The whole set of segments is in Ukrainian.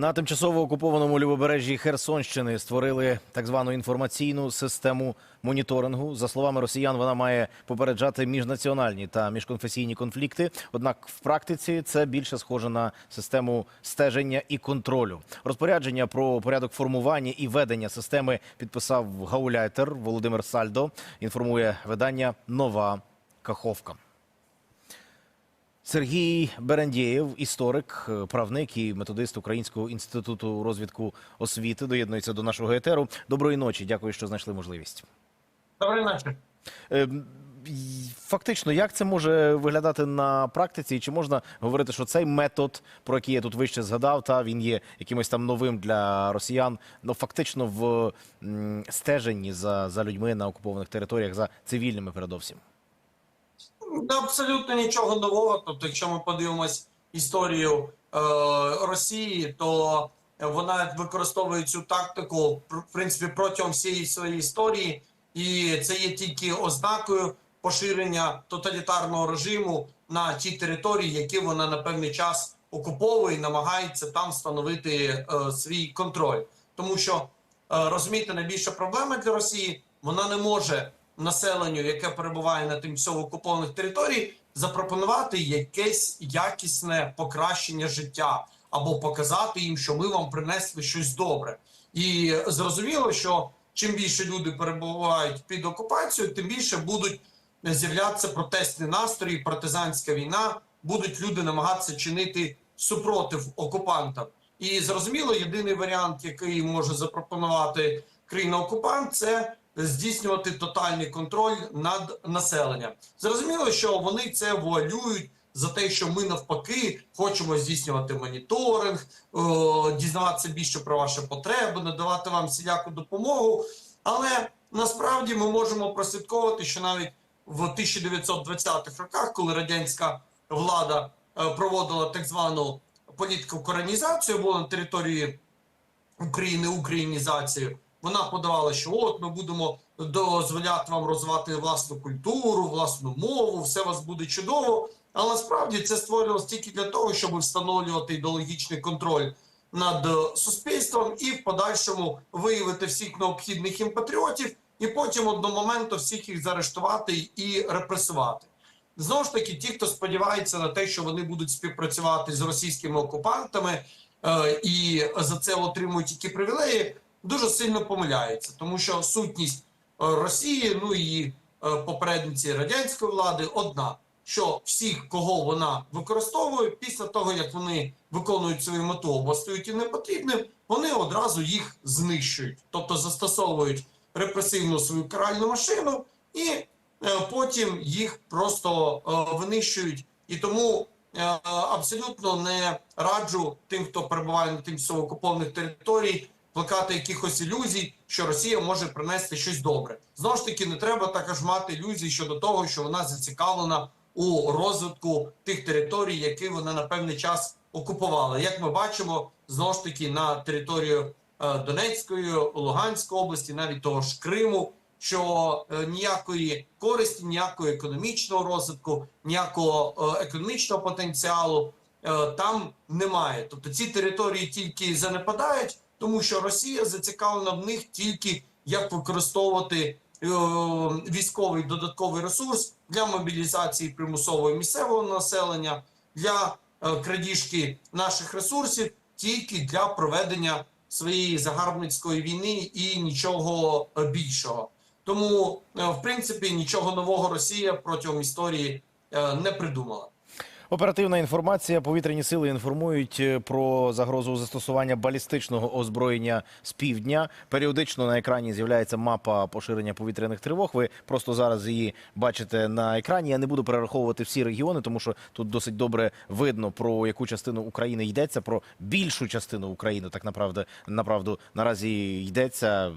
На тимчасово окупованому лівобережжі Херсонщини створили так звану інформаційну систему моніторингу. За словами росіян, вона має попереджати міжнаціональні та міжконфесійні конфлікти. Однак в практиці це більше схоже на систему стеження і контролю. Розпорядження про порядок формування і ведення системи підписав гауляйтер Володимир Сальдо. Інформує видання Нова Каховка. Сергій Берендєєв, історик, е, правник і методист Українського інституту розвитку освіти, доєднується до нашого етеру. Доброї ночі. Дякую, що знайшли можливість. Добрий вечір. Е, Фактично, як це може виглядати на практиці, і чи можна говорити, що цей метод, про який я тут вище згадав, та він є якимось там новим для росіян, ну фактично в стеженні за, за людьми на окупованих територіях, за цивільними передовсім. Абсолютно нічого нового. Тобто, якщо ми подивимось історію е, Росії, то вона використовує цю тактику в принципі протягом всієї своєї історії, і це є тільки ознакою поширення тоталітарного режиму на ті території, які вона на певний час окуповує і намагається там встановити е, свій контроль, тому що е, розумієте, найбільша проблема для Росії вона не може населенню, яке перебуває на тимчасово окупованих територій, запропонувати якесь якісне покращення життя або показати їм, що ми вам принесли щось добре. І зрозуміло, що чим більше люди перебувають під окупацією, тим більше будуть з'являтися протестні настрої, партизанська війна, будуть люди намагатися чинити супротив окупантам. І зрозуміло, єдиний варіант, який може запропонувати країна-окупант, це здійснювати тотальний контроль над населенням. Зрозуміло, що вони це вуалюють за те, що ми навпаки хочемо здійснювати моніторинг, дізнаватися більше про ваші потреби, надавати вам всіляку допомогу. Але насправді ми можемо прослідковувати, що навіть в 1920-х роках, коли радянська влада е, проводила так звану політику коронізацію, було на території України українізацію. Вона подавала, що от ми будемо дозволяти вам розвивати власну культуру, власну мову, все у вас буде чудово. Але насправді це створювалося тільки для того, щоб встановлювати ідеологічний контроль над суспільством і в подальшому виявити всіх необхідних їм патріотів, і потім одного моменту всіх їх заарештувати і репресувати. Знову ж таки, ті, хто сподівається на те, що вони будуть співпрацювати з російськими окупантами е, і за це отримують тільки привілеї, дуже сильно помиляються, тому що сутність е, Росії, ну і е, попередниці радянської влади одна. Що всіх, кого вона використовує, після того як вони виконують свою мету або стають їм непотрібним, вони одразу їх знищують, тобто застосовують репресивну свою каральну машину і е, потім їх просто винищують. І тому абсолютно не раджу тим, хто перебуває на тимчасово окупованих територій, плекати якихось ілюзій, що Росія може принести щось добре. Знову ж таки, не треба також мати ілюзій щодо того, що вона зацікавлена у розвитку тих територій, які вона на певний час окупувала. Як ми бачимо, знову ж таки на територію е, Донецької, Луганської області, навіть того ж Криму, що е, ніякої користі, ніякого економічного розвитку, ніякого е, економічного потенціалу там немає. Тобто ці території тільки занепадають, тому що Росія зацікавлена в них тільки як використовувати е, військовий додатковий ресурс для мобілізації примусового місцевого населення, для е, крадіжки наших ресурсів, тільки для проведення своєї загарбницької війни і нічого е, більшого. Тому, е, в принципі, нічого нового Росія протягом історії е, не придумала. Оперативна інформація. Повітряні сили інформують е, про загрозу застосування балістичного озброєння з півдня. Періодично на екрані з'являється мапа поширення повітряних тривог. Ви просто зараз її бачите на екрані. Я не буду перераховувати всі регіони, тому що тут досить добре видно про яку частину України йдеться. Про більшу частину України так направду, направду наразі йдеться.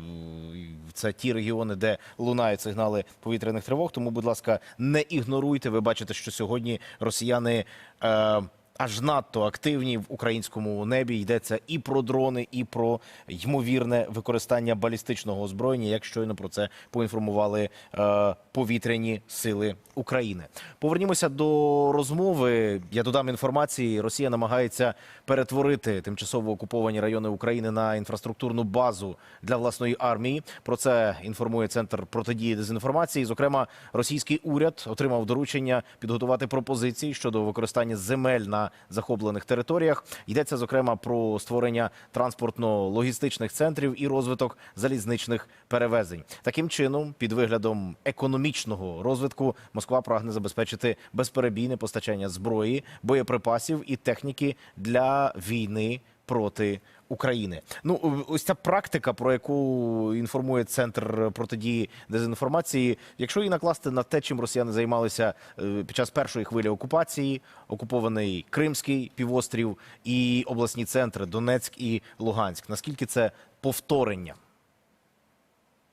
Це ті регіони, де лунають сигнали повітряних тривог. Тому, будь ласка, не ігноруйте. Ви бачите, що сьогодні росіяни. Е, аж надто активні в українському небі. Йдеться і про дрони, і про ймовірне використання балістичного озброєння. Як щойно про це поінформували е, повітряні сили України. Повернімося до розмови. Я додам інформації. Росія намагається перетворити тимчасово окуповані райони України на інфраструктурну базу для власної армії. Про це інформує центр протидії дезінформації. Зокрема, російський уряд отримав доручення підготувати пропозиції щодо використання земель на захоплених територіях. Йдеться зокрема про створення транспортно-логістичних центрів і розвиток залізничних перевезень. Таким чином, під виглядом економічного розвитку, Москва прагне забезпечити безперебійне постачання зброї, боєприпасів і техніки для війни проти України. Ну ось ця практика, про яку інформує центр протидії дезінформації. Якщо її накласти на те, чим росіяни займалися е, під час першої хвилі окупації, окупований Кримський півострів і обласні центри Донецьк і Луганськ, наскільки це повторення?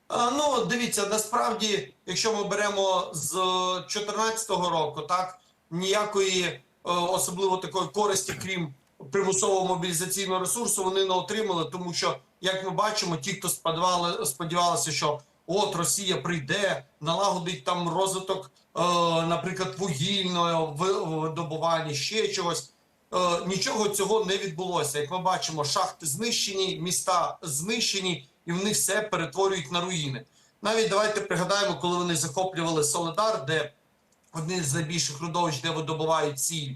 Ну, дивіться, насправді, якщо ми беремо з 2014 року, так ніякої е, особливо такої користі, крім примусового мобілізаційного ресурсу, вони не отримали, тому що, як ми бачимо, ті, хто сподівали, сподівалися, що от Росія прийде, налагодить там розвиток, е, наприклад, вугільного видобування, ще чогось. Е, нічого цього не відбулося. Як ми бачимо, шахти знищені, міста знищені, і в них все перетворюють на руїни. Навіть давайте пригадаємо, коли вони захоплювали Соледар, де одне з найбільших родовищ, де видобувають сіль,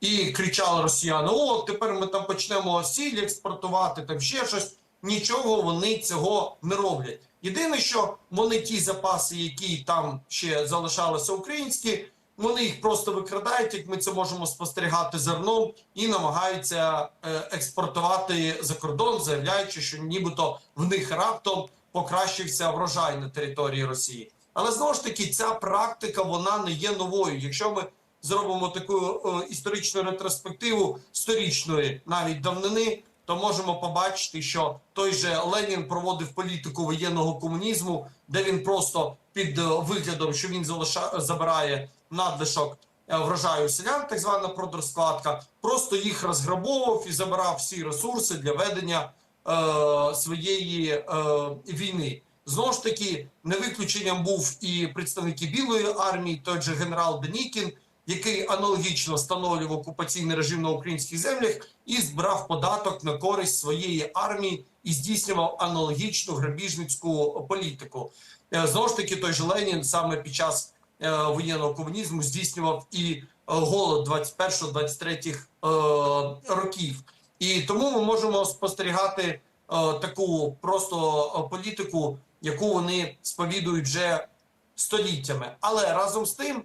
і кричали росіяни: О, тепер ми там почнемо сіль експортувати, там ще щось. Нічого вони цього не роблять. Єдине, що вони ті запаси, які там ще залишалися українські, вони їх просто викрадають, як ми це можемо спостерігати зерном, і намагаються е, експортувати за кордон, заявляючи, що нібито в них раптом покращився врожай на території Росії. Але знову ж таки, ця практика вона не є новою. Якщо ми зробимо таку е, історичну ретроспективу сторічної навіть давнини, то можемо побачити, що той же Ленін проводив політику воєнного комунізму, де він просто під е, виглядом, що він залиша, забирає надлишок е, врожаю селян, так звана продорскладка, просто їх розграбовував і забирав всі ресурси для ведення е, своєї е, війни. Знову ж таки, не виключенням був і представники Білої армії, той же генерал Денікін, який аналогічно встановлював окупаційний режим на українських землях і збирав податок на користь своєї армії і здійснював аналогічну грабіжницьку політику. Е, Знову ж таки, той же Ленін саме під час е, воєнного комунізму здійснював і е, голод 21-23 е, років. І тому ми можемо спостерігати таку просто політику, яку вони сповідують вже століттями. Але разом з тим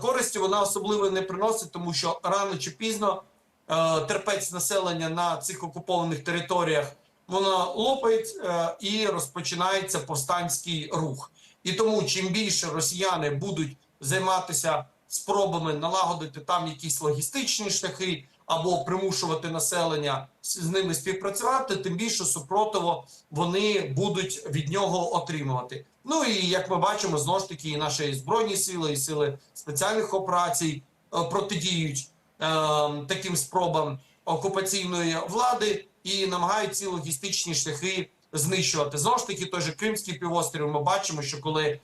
користі вона особливо не приносить, тому що рано чи пізно е, терпець населення на цих окупованих територіях воно лопається е, і розпочинається повстанський рух. І тому чим більше росіяни будуть займатися спробами налагодити там якісь логістичні шляхи або примушувати населення з ними співпрацювати, тим більше супротиво вони будуть від нього отримувати. Ну і як ми бачимо, знову ж таки, і наші збройні сили, і сили спеціальних операцій е, протидіють е, таким спробам окупаційної влади і намагають ці логістичні шляхи знищувати. Знову ж таки, той же Кримський півострів. Ми бачимо, що коли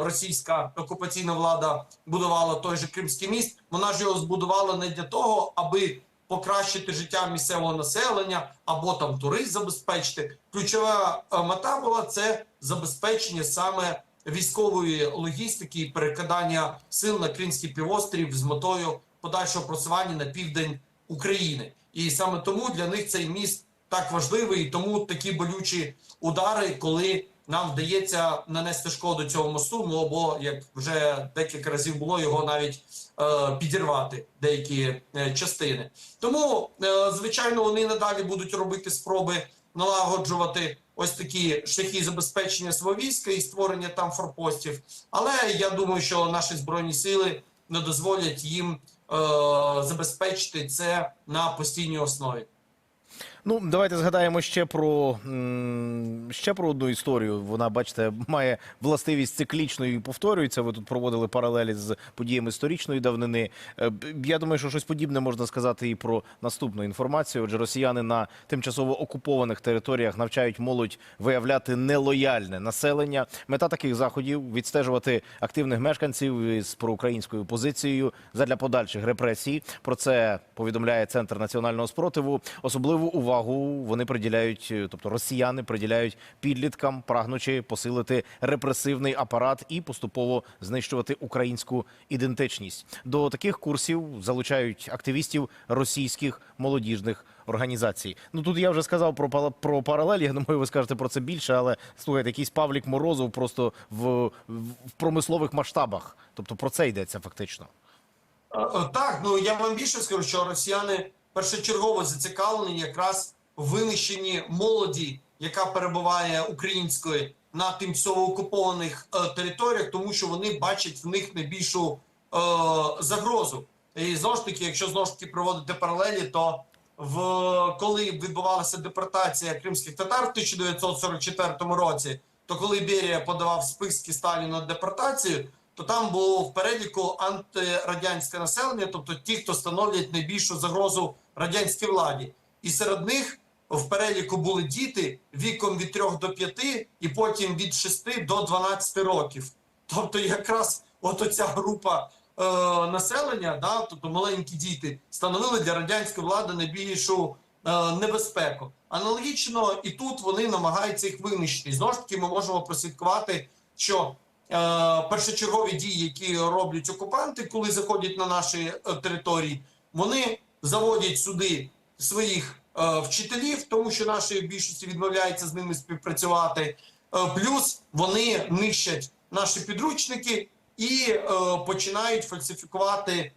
російська окупаційна влада будувала той же Кримський міст, вона ж його збудувала не для того, аби покращити життя місцевого населення або там туризм забезпечити. Ключова е, мета була це забезпечення саме військової логістики і перекидання сил на Кримський півострів з метою подальшого просування на південь України. І саме тому для них цей міст так важливий, і тому такі болючі удари, коли нам вдається нанести шкоду цьому мосту, або як вже декілька разів було його навіть е, підірвати деякі е, частини. Тому, е, звичайно, вони надалі будуть робити спроби налагоджувати ось такі шляхи забезпечення свого війська і створення там форпостів. Але я думаю, що наші збройні сили не дозволять їм е, забезпечити це на постійній основі. Ну, давайте згадаємо ще про ще про одну історію. Вона, бачите, має властивість циклічної і повторюється. Ви тут проводили паралелі з подіями сторічної давнини. Е, Я думаю, що щось подібне можна сказати і про наступну інформацію. Отже, росіяни на тимчасово окупованих територіях навчають молодь виявляти нелояльне населення. Мета таких заходів відстежувати активних мешканців із проукраїнською позицією задля подальших репресій. Про це повідомляє Центр національного спротиву. Особливу увагу вони приділяють, е, тобто росіяни приділяють підліткам, прагнучи посилити репресивний апарат і поступово знищувати українську ідентичність. До таких курсів залучають активістів російських молодіжних організацій. Ну тут я вже сказав про про паралель. Я думаю, ви скажете про це більше, але слухайте, якийсь Павлік Морозов просто в, в, промислових масштабах. Тобто про це йдеться фактично. Так, ну я вам більше скажу, що росіяни першочергово зацікавлені якраз винищенні молоді, яка перебуває українською на тимчасово окупованих е, територіях, тому що вони бачать в них найбільшу е, загрозу. І знову ж таки, якщо знову ж таки проводити паралелі, то в коли відбувалася депортація кримських татар в 1944 році, то коли Берія подавав списки Сталіна на депортацію, то там було в переліку антирадянське населення, тобто ті, хто становлять найбільшу загрозу радянській владі. І серед них в переліку були діти віком від 3 до 5 і потім від 6 до 12 років. Тобто, якраз от оця група е, населення, да, тобто маленькі діти, становили для радянської влади найбільшу е, небезпеку. Аналогічно і тут вони намагаються їх винищити. Знову ж таки, ми можемо прослідкувати, що першочергові дії, які роблять окупанти, коли заходять на наші е, території, вони заводять сюди своїх е, вчителів, тому що наші більшості відмовляються з ними співпрацювати. Е, плюс вони нищать наші підручники і е, починають фальсифікувати е,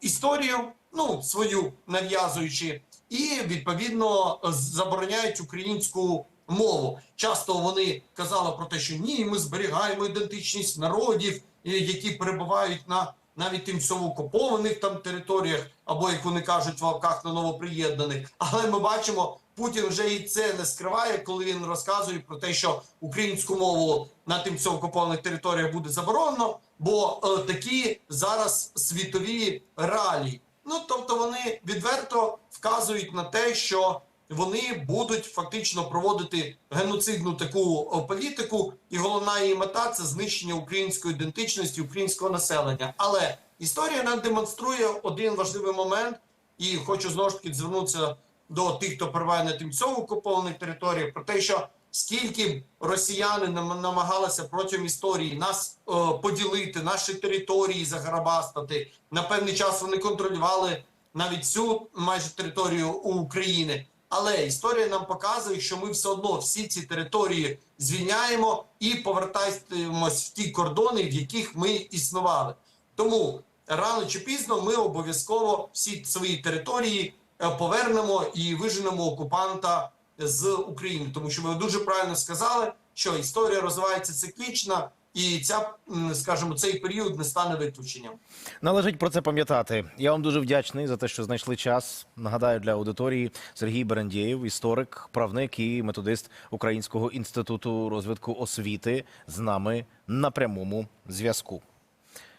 історію, ну свою нав'язуючи, і відповідно забороняють українську мову. Часто вони казали про те, що ні, ми зберігаємо ідентичність народів, які перебувають на навіть тимчасово окупованих там територіях, або як вони кажуть, в лавках на новоприєднаних. Але ми бачимо, Путін вже і це не скриває, коли він розказує про те, що українську мову на тимчасово окупованих територіях буде заборонено, бо е, такі зараз світові реалії. Ну тобто вони відверто вказують на те, що вони будуть фактично проводити геноцидну таку політику, і головна її мета це знищення української ідентичності, українського населення. Але історія нам демонструє один важливий момент, і хочу знову ж таки звернутися до тих, хто перебуває на тимчасово окупованих територіях, про те, що скільки росіяни нам- намагалися протягом історії нас е, поділити, наші території загарабастати. На певний час вони контролювали навіть всю майже територію України. Але історія нам показує, що ми все одно всі ці території звільняємо і повертаємось в ті кордони, в яких ми існували. Тому рано чи пізно ми обов'язково всі свої території е, повернемо і виженемо окупанта з України, тому що ви дуже правильно сказали, що історія розвивається циклічно, і ця, скажімо, цей період не стане виключенням. Належить про це пам'ятати. Я вам дуже вдячний за те, що знайшли час. Нагадаю для аудиторії Сергій Берендєєв, історик, правник і методист Українського інституту розвитку освіти з нами на прямому зв'язку.